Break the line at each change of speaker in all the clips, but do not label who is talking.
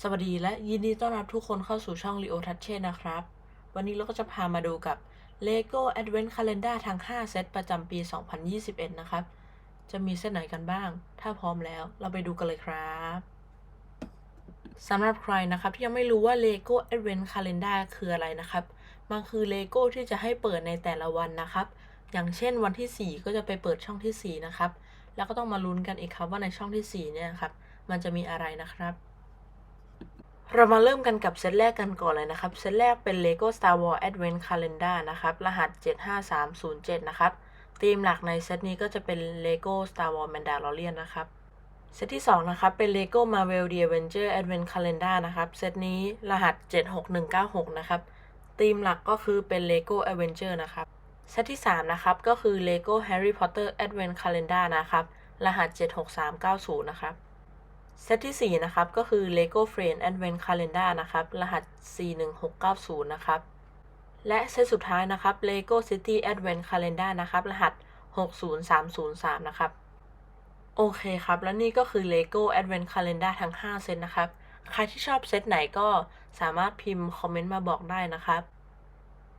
สวัสดีและยินดีต้อนรับทุกคนเข้าสู่ช่อง Leo t o u c h นะครับ วันนี้เราก็จะพามาดูกับ LEGO Advent Calendar ทั้ง 5 เซตประจำปี 2021 นะครับ จะมีเซตไหนกันบ้าง ถ้าพร้อมแล้วเราไปดูกันเลยครับสำหรับใครนะครับที่ยังไม่รู้ว่า LEGO Advent Calendar คืออะไรนะครับ มันคือ LEGO ที่จะให้เปิดในแต่ละวันนะครับ อย่างเช่นวันที่ 4 ก็จะไปเปิดช่องที่ 4 นะครับ แล้วก็ต้องมาลุ้นกันอีกครับว่าในช่องที่ 4 เนี่ยครับ มันจะมีอะไรนะครับ เรามาเริ่มกันกับเซตแรกกันก่อนเลยนะครับ เซตแรกเป็น LEGO Star Wars Advent Calendar นะครับ รหัส 75307 นะครับ ธีมหลักในเซตนี้ก็จะเป็น LEGO Star Wars Mandalorian นะครับ เซตที่ 2 นะครับ เป็น LEGO Marvel The Avenger Advent Calendar นะครับ เซตนี้รหัส 76196 นะครับ ธีมหลักก็คือเป็น LEGO Avenger นะครับ เซตที่ 3 นะครับ ก็คือ LEGO Harry Potter Advent Calendar นะครับ รหัส 76390 นะครับ เซตที่ 4 นะครับ ก็คือ LEGO Friend Advent Calendar นะครับ รหัส 41690 นะครับ และเซตสุดท้ายนะครับ LEGO City Advent Calendar นะครับ รหัส 60303 นะครับ โอเคครับ และนี่ก็คือ LEGO Advent Calendar ทั้ง 5 เซตนะครับ ใครที่ชอบเซตไหนก็สามารถพิมพ์คอมเมนต์มาบอกได้นะครับ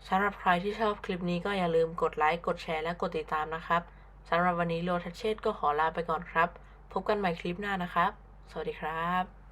สำหรับใครที่ชอบคลิปนี้ก็อย่าลืมกดไลค์ กดแชร์ และกดติดตามนะครับ สำหรับวันนี้โลทัชเชตก็ขอลาไปก่อนครับ พบกันใหม่คลิปหน้านะครับ สวัสดีครับ